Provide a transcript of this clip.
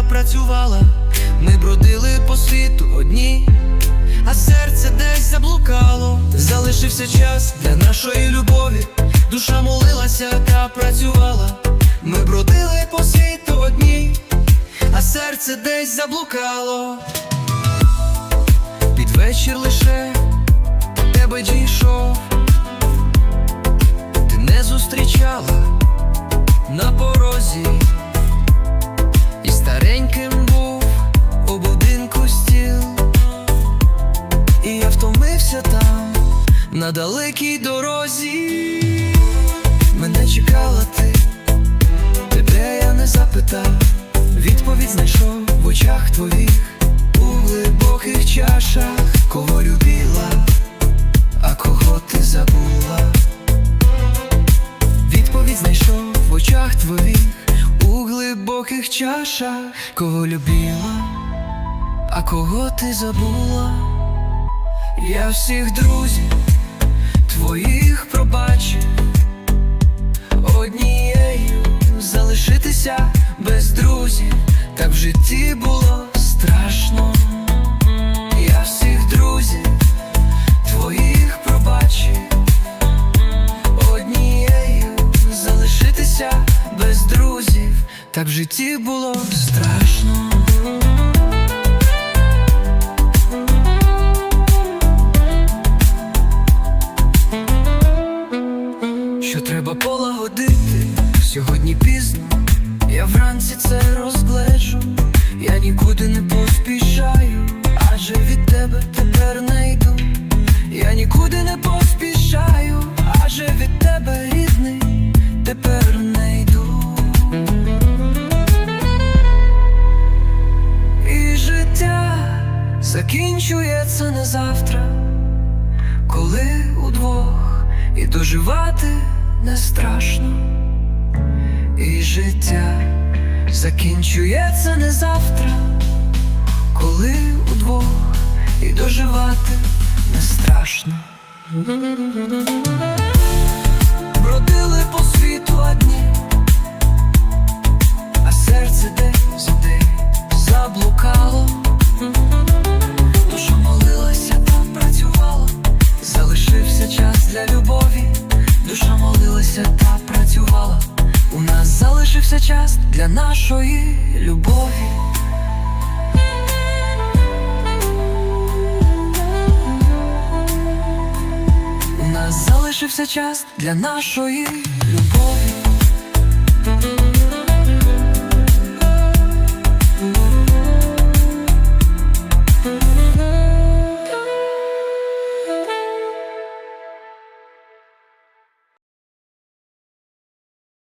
працювала, ми бродили по світу одні, а серце десь заблукало. Залишився час для нашої любові, душа молилася та працювала. Ми бродили по світу одні, а серце десь заблукало. Під вечір лише до тебе дійшов, ти не зустрічала на порозі, на далекій дорозі. Мене чекала ти, тебе я не запитав, відповідь знайшов в очах твоїх, у глибоких чашах, кого любила, а кого ти забула. Відповідь знайшов в очах твоїх, у глибоких чашах, кого любила, а кого ти забула. Я всіх друзів твоїх пробачив однією залишитися без друзів, так в житті було страшно. Я всіх друзів твоїх пробачив однією залишитися без друзів, так в житті було страшно. Сьогодні пізно, я вранці це розгледжу, я нікуди не поспішаю, адже від тебе тепер не йду. Я нікуди не поспішаю, адже від тебе рідний тепер не йду. І життя закінчується не завтра, коли удвох і доживати не страшно. І життя закінчується не завтра, коли удвох і доживати не страшно. Бродили по світу одні, а серце десь десь заблукало. Душа молилася та працювала, залишився час для любові. Душа молилася та залишився час для нашої любові. У нас залишився час для нашої любові.